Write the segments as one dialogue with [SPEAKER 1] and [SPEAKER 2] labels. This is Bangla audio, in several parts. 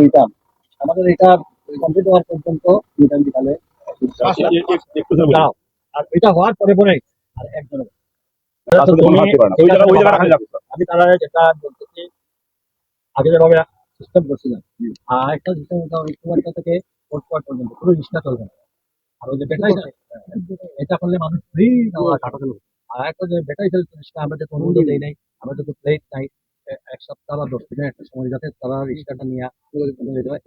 [SPEAKER 1] দিতাম আমাদের এটা কমপ্লিট হওয়ার পর্যন্ত বিকালে। আর এটা হওয়ার পরে পরে আর একজনের আমি তারা যেটা বলতেছি আগে যেভাবে সিস্টেম করছিলাম। আর একটা সিস্টেম থেকে কোর্ট কোয়ার পর্যন্ত। পুরো রিক্সা চলবে না। আর ওই যে ব্যাটারি এটা করলে মানুষ ফ্রি আর একটা যে চালিত রিক্সা আমরা যে কোনো দেই নাই আমরা তো প্লেট নাই। এক সপ্তাহ বা দশ দিনের একটা সময় যাতে তারা রিক্সাটা নিয়ে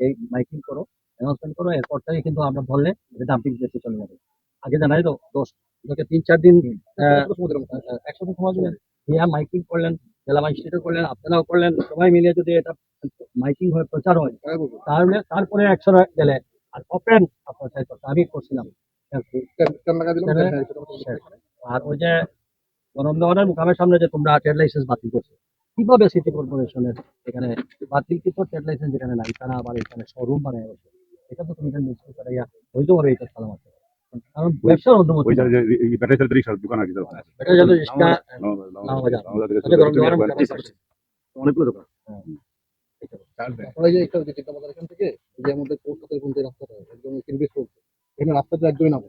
[SPEAKER 1] এই মাইকিং করো অ্যানাউন্সমেন্ট করো এরপর থেকে কিন্তু আমরা ধরলে ডাম্পিং প্লেসে চলে যাবে। আগে জানাই তো দশ থেকে তিন চার দিন একসাথে সময় দিলেন ইয়া মাইকিং করলেন জেলা ম্যাজিস্ট্রেটও করলেন আপনারাও করলেন সবাই মিলে যদি এটা মাইকিং হয়ে প্রচার হয় তাহলে তারপরে একশো গেলে আর ওপেন আপনার চাইতো আমি করছিলাম। আর ওই যে গণভবনের মুখামের সামনে যে তোমরা ট্রেড লাইসেন্স বাতিল করছ কীভাবে সিটি কর্পোরেশনের এখানে বাতিল কিন্তু ট্রেড লাইসেন্স যেখানে নাই? তারা আবার এখানে শোরুম বানায় বসে। এটা তো তুমি নিশ্চয় করাইয়া বৈধভাবে এটা চালানো আছে কারণ ব্যবসার অনুমতি
[SPEAKER 2] ওই যে ব্যাটারি চালিত রিক্সার দোকান আছে
[SPEAKER 1] এটা যাতে রিক্সা।
[SPEAKER 2] অনেকগুলো দোকান।
[SPEAKER 3] রাস্তাটা একদম এখানে রাস্তাটা একদমই না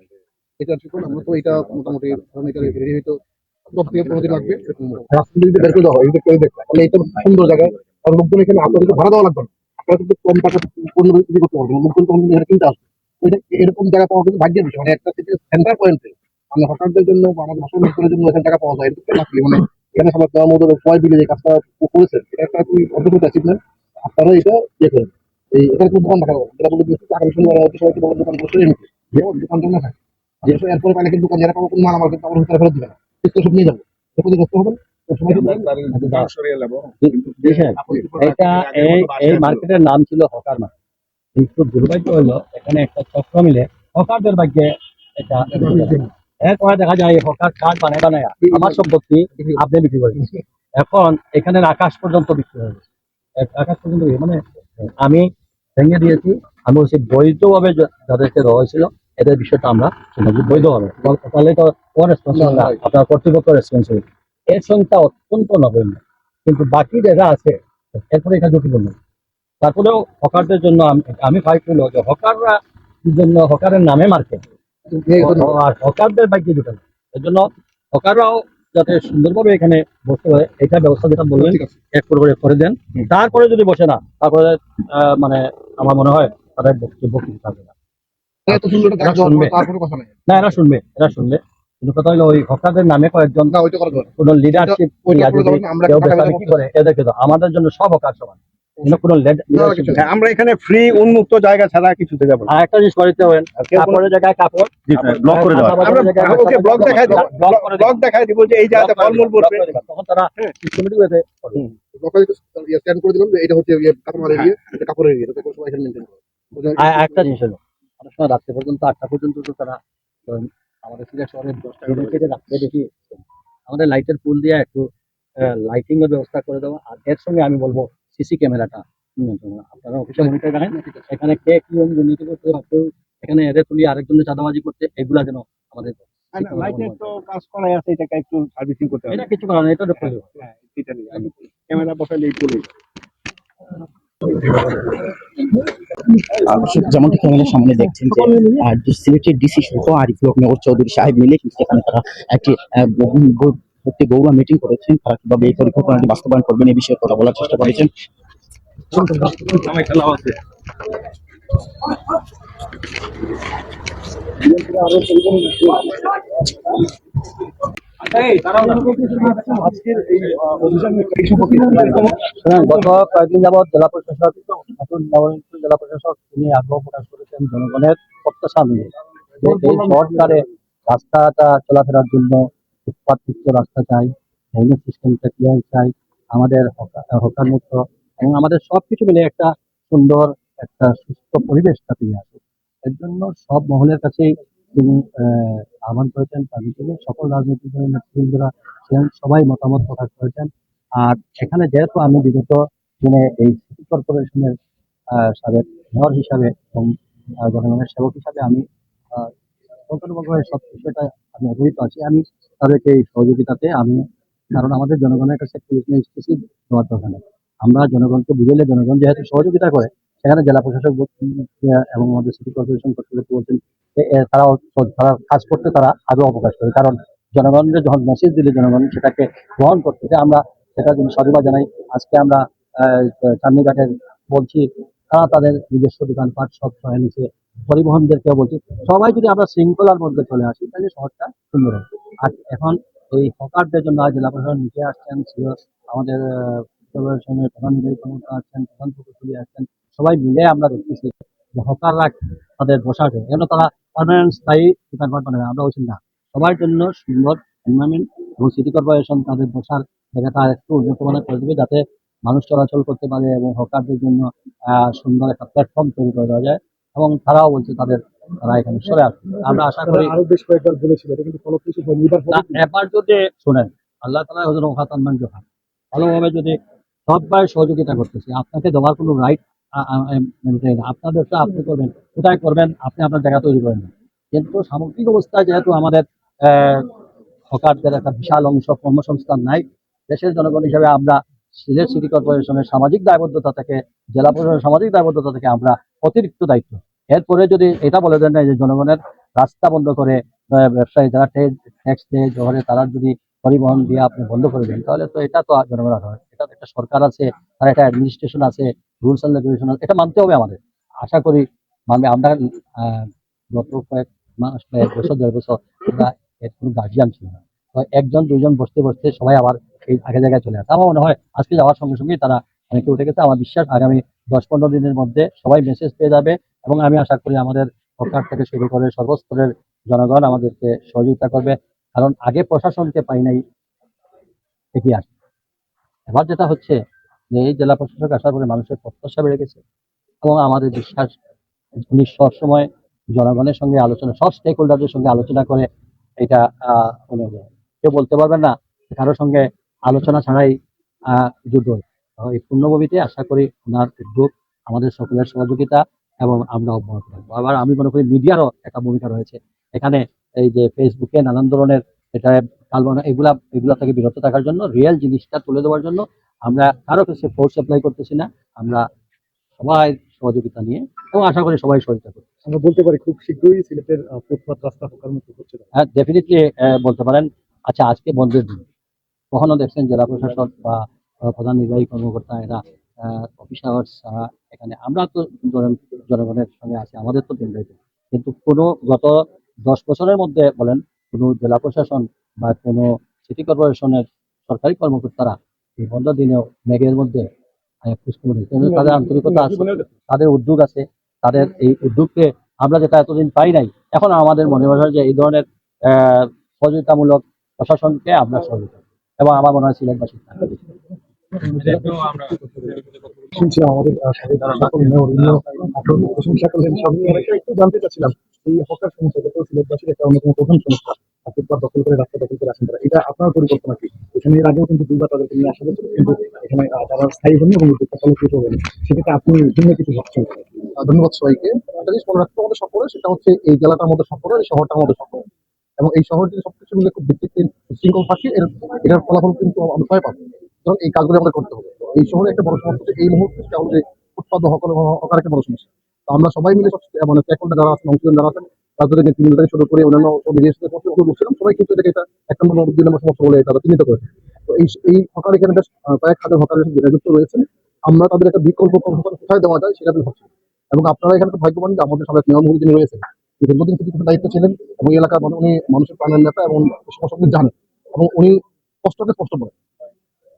[SPEAKER 3] এটা ঠিক না আমরা তো এটা মোটামুটি ধরুন এটা রেডি হয়তো দেখো। সুন্দর জায়গায়। আর এখানে লাগবে না। আপনারা কিন্তু কম জায়গা কিন্তু মানে মানে জন্য পাওয়া যায় মানে এখানে সবাই যে কাজটা এটা একটা আপনারা এটা ইয়ে এই দোকান হবে যেটা বলে দোকান এরপরে কিন্তু দোকান যারা কোনো আমার দিবে নিয়ে যাব। হবেন তো সবাই কিন্তু
[SPEAKER 1] দেখেন, এটা এই এই মার্কেটের নাম ছিল হকার মার্কেট। কিন্তু দুর্ভাগ্য হলো এখানে একটা চক্র মিলে হকারদের ভাগ্যে এটা এরপরে দেখা যায় হকার কার্ড বানায় বানায়। আমার সম্পত্তি আপনি বিক্রি করে দিচ্ছেন। এখন এখানের আকাশ পর্যন্ত বিক্রি হয়ে গেছে। আকাশ পর্যন্ত মানে আমি ভেঙে দিয়েছি। আমি বলছি বৈধভাবে যাদেরকে দেওয়া হয়েছিল এদের বিষয়টা আমরা শুনেছি বৈধভাবে তাহলে তো আপনার কর্তৃপক্ষ রেসপন্সিবল এর সংখ্যা অত্যন্ত নগণ্য। কিন্তু বাকি যারা আছে এরপরে এটা ঝুঁকিপূর্ণ। তারপরেও হকারদের জন্য আমি- ফাইট হলো যে হকাররা জন্য হকারের নামে মার্কেট আর হকারদের বাইকে ঢুকানো এর জন্য হকাররাও যাতে সুন্দরভাবে এখানে বসতে পারে এটা ব্যবস্থা যেটা বললেন এক করে করে দেন। তারপরে যদি বসে না তারপরে আহ, মানে আমার মনে হয় তাদের বক্তব্য কিছু থাকবে না। না এরা শুনবে এরা শুনবে। কিন্তু কথা হলো ওই হকারদের নামে কয়েকজন
[SPEAKER 3] না ওইটা করা দরকার।
[SPEAKER 1] কোন লিডারশিপ
[SPEAKER 3] করে আমরা
[SPEAKER 1] এদেরকে তো আমাদের জন্য সব হকার সমান।
[SPEAKER 2] হ্যাঁ, এখানে ফ্রি উন্মুক্ত জায়গা ছাড়া কিছু যাব
[SPEAKER 1] আর একটা জিনিস কাপড়ের জায়গায় কাপড়।
[SPEAKER 2] ব্লক করে দেওয়া।
[SPEAKER 1] আমরা-
[SPEAKER 2] আমরা ওকে ব্লক দেখাই দেবো।
[SPEAKER 1] ব্লক করে দেবো।
[SPEAKER 2] ব্লক দেখাই দিব যে এই জায়গাতে ফলমূল বসবে
[SPEAKER 1] তখন তারা সিস্টেমেটিক ওয়েতে
[SPEAKER 3] লোকাল স্ক্যান করে দিলাম যে এটা হচ্ছে এরিয়া এটা এরিয়া যাতে সবাই এখানে মেনটেন করে
[SPEAKER 1] আর একটা জিনিস হলো অনেক সময় রাত্রে পর্যন্ত আটটা পর্যন্ত তো তারা আমাদের সিলেট শহরে দশটা থেকে রাত্রে দেখি আমাদের লাইটের পুল দিয়ে একটু লাইটিং এর ব্যবস্থা করে দেওয়া। আর এর সঙ্গে আমি বলব সিসি ক্যামেরাটা আপনারা অফিসে মনিটর রাখেন এখানে কে কি দুর্নীতি করতে কেউ এখানে এদের তুলি আরেকজনের চাঁদাবাজি করতে এগুলা যেন আমাদের
[SPEAKER 2] লাইটের তো কাজ করাই আছে এটাকে একটু সার্ভিসিং করতে হবে।
[SPEAKER 1] এটা কিছু করার এটা।
[SPEAKER 2] হ্যাঁ। আমি ক্যামেরা বসালে
[SPEAKER 4] আর যেমনটি ক্যামেরার সামনে দেখছেন যে সিলেটের ডিসি সহ আরিফুল হক নগর চৌধুরী সাহেব মিলে কিন্তু এখানে তারা একটি একটি গৌরব মিটিং করেছেন। তারা কীভাবে এই পরিকল্পনাটি বাস্তবায়ন করবেন এই বিষয়ে কথা বলার চেষ্টা করেছেন।
[SPEAKER 1] সুতরাং গত কয়েকদিন যাবৎ জেলা প্রশাসক নতুন নবনিযুক্ত জেলা প্রশাসক তিনি আগ্রহ প্রকাশ করেছেন জনগণের প্রত্যাশা নিয়ে। যে এই সরকারে রাস্তাটা চলাফেরার জন্য ফুটপাতযুক্ত রাস্তা চাই ড্রেনেজ সিস্টেমটা ক্লিয়ার চাই আমাদের হকা- হকার মুক্ত এবং আমাদের সবকিছু মিলে একটা সুন্দর একটা সুস্থ পরিবেশটা ফিরে আসে এর জন্য সব মহলের কাছেই তিনি আহ্বান করেছেন তার ভিতরে সকল রাজনৈতিক দলের নেতৃবৃন্দরা ছিলেন, সবাই মতামত প্রকাশ করেছেন। আর সেখানে যেহেতু আমি বিগত দিনে এই সিটি কর্পোরেশনের সাবেক মেয়র হিসাবে এবং জনগণের সেবক হিসাবে আমি সম্পূর্ণভাবে সব বিষয়টা আমি অবহিত আছি। আমি তাদেরকে এই সহযোগিতাতে আমি, কারণ আমাদের জনগণের কাছে স্পেসিফিক দেওয়ার দরকার নেই। আমরা জনগণকে বুঝাইলে জনগণ যেহেতু সহযোগিতা করে, সেখানে জেলা প্রশাসক এবং আমাদের সিটি কর্পোরেশন কর্তৃপক্ষ বলছেন তারাও তারা কাজ করতে তারা আগ্রহ প্রকাশ করে কারণ জনগণের যখন মেসেজ দিলে জনগণ সেটাকে গ্রহণ করতে আমরা সেটা জন্য সাধুবাদ জানাই। আজকে আমরা চাঁদনীঘাটের বলছি, তারা তাদের নিজস্ব দোকানপাট সব সহায় নিচ্ছে পরিবহনদেরকেও বলছি, সবাই যদি আমরা শৃঙ্খলার মধ্যে চলে আসি, তাহলে শহরটা সুন্দর হবে। আর এখন এই হকারদের জন্য আজ জেলা প্রশাসন নিচে আসছেন আমাদের কর্পোরেশনের প্রধান কর্মকর্তা আসছেন প্রধান প্রকৌশলী আসছেন সবাই মিলে আমরা দেখতেছি যে হকাররা তাদের বসাকে যেন তারা পার্মানেন্ট স্থায়ী দোকানপাট বানাবে আমরা বলছি না সবার জন্য সুন্দর এনভায়রনমেন্ট এবং সিটি কর্পোরেশন তাদের বসার জায়গাটা একটু উন্নত মানের করে দেবে যাতে মানুষ চলাচল করতে পারে এবং হকারদের জন্য সুন্দর একটা প্ল্যাটফর্ম তৈরি করে দেওয়া যায় এবং তারাও বলছে তাদের তারা এখানে সরে আসবে আমরা আশা করি
[SPEAKER 3] আরও বেশ কয়েকবার বলেছিল এটা কিন্তু ফলপ্রসূ হয়নি এবার
[SPEAKER 1] যদি শোনেন আল্লাহ তালা হজর ওখাতান জোহা ভালোভাবে যদি সবাই সহযোগিতা করতেছে আপনাকে দেওয়ার কোনো রাইট আপনার ব্যবসা আপনি করবেন, কোথায় করবেন, আপনি আপনার জায়গা তৈরি করেন কিন্তু সামগ্রিক অবস্থায় যেহেতু আমাদের হকারদের একটা বিশাল অংশ কর্মসংস্থান নাই, দেশের জনগণ হিসেবে আমরা সিলেট সিটি কর্পোরেশনের সামাজিক দায়বদ্ধতা থেকে, জেলা প্রশাসনের সামাজিক দায়বদ্ধতা থেকে আমরা অতিরিক্ত দায়িত্ব। এরপরে যদি এটা বলে দেন যে জনগণের রাস্তা বন্ধ করে ব্যবসায়ী যারা ট্যাক্স দেয়, জহরে তারা যদি পরিবহন দিয়ে আপনি বন্ধ করে দেন, তাহলে তো এটা তো জনগণের হয় এটা একটা সরকার আছে, তার একটা অ্যাডমিনিস্ট্রেশন আছে রুলস অ্যান্ড রেগুলেশন এটা মানতে হবে আমাদের। আশা করি মানে আমরা গত কয়েক মাস বা এক বছর, দেড় বছর আমরা এর কোনো গার্জিয়ান ছিল না। তো একজন, দুইজন বসতে বসতে সবাই আবার এই আগের জায়গায় চলে আসে। আমার মনে হয় আজকে যাওয়ার সঙ্গে সঙ্গেই তারা অনেকে উঠে গেছে। আমার বিশ্বাস আগামী দশ পনেরো দিনের মধ্যে সবাই মেসেজ পেয়ে যাবে এবং আমি আশা করি আমাদের সরকার থেকে শুরু করে সর্বস্তরের জনগণ আমাদেরকে সহযোগিতা করবে। কারণ আগে প্রশাসনকে পাই নাই, এগিয়ে আসবে এবার যেটা হচ্ছে যে এই জেলা প্রশাসক আসার পরে মানুষের প্রত্যাশা বেড়ে গেছে এবং আমাদের বিশ্বাস উনি সবসময় জনগণের সঙ্গে আলোচনা, সব স্টেক হোল্ডারদের সঙ্গে আলোচনা করে এটা কেউ বলতে পারবেন না কারোর সঙ্গে আলোচনা ছাড়াই যুদ্ধ এই পূর্ণভূমিতে আশা করি ওনার উদ্যোগ, আমাদের সকলের সহযোগিতা এবং আমরা অব্যাহত রাখব আবার আমি মনে করি মিডিয়ারও একটা ভূমিকা রয়েছে। এখানে এই যে ফেসবুকে নানান ধরনের এটা কালবনা এগুলা এগুলা থেকে বিরত থাকার জন্য রিয়েল জিনিসটা তুলে দেওয়ার জন্য আমরা কারও কাছে ফোর্স অ্যাপ্লাই করতেছি না আমরা সবাই সহযোগিতা নিয়ে এবং আশা করি সবাই সহযোগিতা করবে।
[SPEAKER 3] আমরা বলতে পারি খুব শীঘ্রই সিলেটের আহ, ফুটপাত রাস্তা হকার মুক্ত হচ্ছে।
[SPEAKER 1] হ্যাঁ ডেফিনেটলি বলতে পারেন। আচ্ছা আজকে বন্ধের দিন। কখনো দেখছেন জেলা প্রশাসক বা প্রধান নির্বাহী কর্মকর্তা এরা অফিস আওয়ার্স এখানে? আমরা তো জন- জনগণের সঙ্গে আছি আমাদের তো দিন রয়েছে কিন্তু কোনো গত দশ বছরের মধ্যে বলেন কোনো জেলা প্রশাসন বা কোনো সিটি কর্পোরেশনের সরকারি কর্মকর্তারা এই বন্ধ দিনেও মেঘের মধ্যে তাদের আন্তরিকতা আছে তাদের উদ্যোগ আছে তাদের এই উদ্যোগকে আমরা যেটা এতদিন পাই নাই এখন আমাদের মনে হয় যে এই ধরনের সহযোগিতামূলক প্রশাসনকে আমরা সহযোগিতা এবং আমার মনে হয় সিলেটবাসী
[SPEAKER 3] শুনছি আমাদের সকল মেয়র উনিও প্রশংসা করলেন সব নিয়ে একটু জানতে চাচ্ছিলাম। এই হকার সমস্যা যেটা সিলেটবাসীর একটা অন্যতম প্রধান সমস্যা দখল করে রাস্তা দখল করে আসেন তারা। এটা আপনার পরিকল্পনা কি? এখানে এর আগেও কিন্তু দুইবার তাদেরকে নিয়ে আসা হয়েছিল কিন্তু এখানে আহ, তারা স্থায়ী হয়নি এবং উদ্যোগটা ফলপ্রসূ হয়নি সেটাতে আপনি ভিন্ন কিছু ভাবছেন? ধন্যবাদ সবাইকে। একটা জিনিস মনে রাখতে আমাদের সকলে সেটা হচ্ছে এই জেলাটার মধ্যে সকলে এই শহরটার মধ্যে সকলে এবং এই শহর যদি সবকিছু মিলে খুব শৃঙ্খল থাকে এর এটার ফলাফল কিন্তু আমরা পাবো। কারণ এই কাজগুলো আমাদের করতে হবে। এই শহরে একটা বড় সমস্যা এই মুহূর্তে সেটা হচ্ছে উৎপাদ হকর হকার একটা বড় সমস্যা। তো আমরা সবাই মিলে মানে স্টেকহোল্ডার যারা আছেন, অংশীদার যারা আছেন রাজনৈতিক নেতৃবৃন্দ থেকে শুরু করে অন্যান্য মিডিয়ার সাথে কথা বলছিলাম সবাই কিন্তু এটাকে এটা এক নম্বর দুই নম্বর সমস্যা বলে তারা চিহ্নিত করেছে তো এই এই হকার এখানে বেশ কয়েক হাজার হকারের সাথে যুক্ত রয়েছেন আমরা তাদের একটা বিকল্প কোথায় দেওয়া যায় সেটা ভাবছি এবং আপনারা এখানে তো ভাগ্যবান যে আমাদের সবাই নিয়মগুলি যিনি রয়েছেন দীর্ঘদিন থেকে দায়িত্ব ছিলেন এবং এলাকার মানুষ উনি মানুষের প্রাণের নেতা এবং সমস্যাগুলি জানেন। এবং উনি স্পষ্টকে স্পষ্ট বলেন।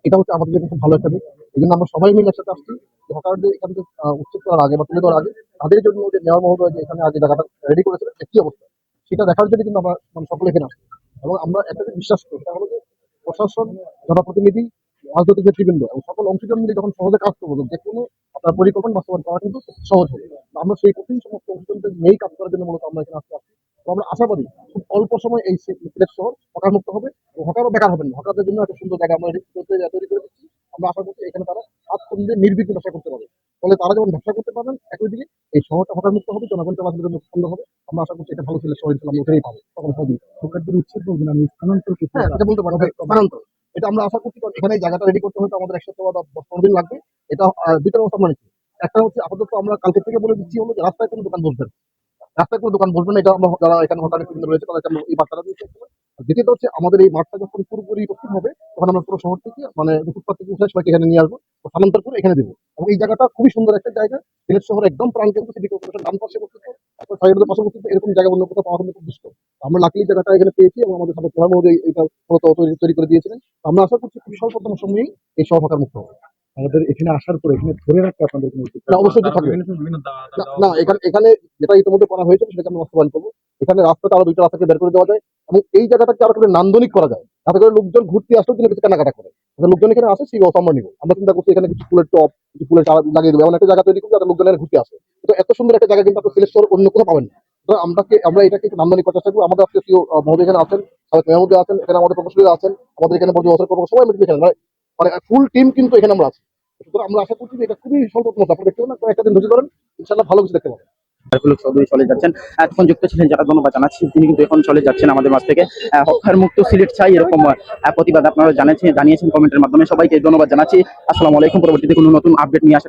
[SPEAKER 3] এটা হচ্ছে আমাদের জন্য খুব ভালো একটা দিক। এই জন্য আমরা সবাই মিলে একসাথে আসছি যে হকারদের এখান থেকে উচ্ছেদ করার আগে বা তুলে দেওয়ার আগে, তাদের জন্য যে মেয়র মহোদয় যে এখানে আগে জায়গাটা রেডি করেছিলেন কি অবস্থা? সেটা দেখার জন্য কিন্তু আমরা মানে সকলে এখানে আসছি। এবং আমরা একটা বিশ্বাস করি, সেটা হলো যে প্রশাসন, জনপ্রতিনিধি, রাজনৈতিক নেতৃবৃন্দ এবং সকল অংশীদার মিলে যখন সহজে কাজ করব, যে কোনো আপনার পরিকল্পনা বাস্তবায়ন করা কিন্তু সহজ হবে। তো আমরা সেই কঠিন সমস্ত অংশীদারদের নিয়েই কাজ করার জন্য মূলত আমরা এখানে আসতে তো আমরা আশাবাদী খুব অল্প সময় এই সিলেট শহর হকার মুক্ত হবে এবং হকারও বেকার হবেন না। হকারদের জন্য একটা সুন্দর জায়গা আমরা তৈরি করে দিচ্ছি। আমরা আশা করছি এখানে তারা স্বাচ্ছন্দ্যে নির্বিঘ্নে ব্যবসা করতে পারবে। ফলে তারা যেমন ব্যবসা করতে পারবেন একই দিকে এই শহরটা হকার মুক্ত হবে জনগণ চলাচলের জন্য সুন্দর হবে। আমরা আশা করছি এটা ভালো সিলেট শহর আমরা উঠেই পাবো। সকল সহযোগী হকারদের উচ্ছেদ করবেন আমি স্থানান্তর হ্যাঁ এটা বলতে পারব স্থানান্তর। এটা আমরা আশা করছি কারণ এখানে জায়গাটা রেডি করতে হয়তো আমাদের এক সপ্তাহ বা দশ পনেরো দিন লাগবে। এটা দুইটা ব্যবস্থা আমরা নিচ্ছি একটা হচ্ছে আপাতত আমরা কালকে থেকে বলে দিচ্ছি হলো যে রাস্তায় কোনো দোকান বসবে না। রাস্তায় কোনো দোকান বসবে না, এটা যারা এখানে কেন্দ্র রয়েছে এই দিয়েছি দ্বিতীয়ত হচ্ছে, আমাদের এই মাঠটা যখন পুরোপুরি প্রস্তুত হবে, তখন আমরা পুরো শহর থেকে মানে ফুটপাত থেকে উঠে সবাইকে এখানে নিয়ে আসব স্থানান্তর করে এখানে দেবো। এবং এই জায়গাটা খুবই সুন্দর একটা জায়গা। সিলেট শহর একদম প্রাণ কেন্দ্র, সিটি কর্পোরেশন ডান পাশে তারপর সাইডের পাশে অবস্থিত, এরকম জায়গা অন্য কোথাও পাওয়া খুব দুষ্কর। আমরা লাকলি জায়গাটা এখানে পেয়েছি এবং আমাদের সাথে প্রধানমন্ত্রী এটা তৈরি করে দিয়েছিলেন। আমরা আশা করছি খুবই স্বল্পতম সময়েই এই শহর ফাঁকার মুক্ত হবে।
[SPEAKER 2] আমাদের এখানে আসার পর এখানে ধরে রাখতে আপনাদের কোনো উচিত
[SPEAKER 3] না, অবশ্যই থাকবে। না, এখানে এখানে যেটা ইতিমধ্যে করা হয়েছে সেটাকে আমরা বাস্তবায়ন করব। এখানে রাস্তাটা আরও দুইটা রাস্তাকে বের করে দেওয়া যায় এবং এই জায়গাটাকে আরও করে নান্দনিক করা যায়। যাতে করে লোকজন ঘুরতে আসলেও কিন্তু কিছু কেনাকাটা করে। লোকজন এখানে আসে সেই ব্যবস্থা আমরা নিবো। আমরা চিন্তা করছি এখানে কিছু ফুলের টপ কিছু ফুলের চারা লাগিয়ে দেবো। এমন একটা জায়গা তৈরি করব যাতে লোকজন এখানে ঘুরতে আসে। তো এত সুন্দর একটা জায়গা কিন্তু আপনি সিলেট শহর অন্য কোথাও পাবেন না। তো আমরাকে আমরা এটাকে একটু নান্দনিক করার চেষ্টা করব আমাদের আজকে আহ, মহোদয় এখানে আছেন সাবেক মেহমুদে আছেন এখানে আমাদের প্রকৌশলীরা আছেন আমাদের এখানে প্রকৌশল সবাই মিলে এখানে মানে মানে ফুল টিম কিন্তু এখানে আমরা আছি। সুতরাং আমরা আশা করছি এটা খুবই দিন ধরেন ইনশাল্লাহ ভালো কিছু দেখতে পাবেন।
[SPEAKER 4] চলে যাচ্ছেন। এতক্ষণ যুক্ত ছিলেন যারা ধন্যবাদ জানাচ্ছি, তিনি কিন্তু এখন চলে যাচ্ছেন আমাদের মাঝ থেকে। হকার মুক্ত সিলেট চাই, এরকম প্রতিবাদ আপনারা জানিয়েছেন জানিয়েছেন কমেন্টের মাধ্যমে। সবাইকে ধন্যবাদ জানাচ্ছি। আসসালামু আলাইকুম, পরবর্তীতে কোনো নতুন আপডেট নিয়ে আসা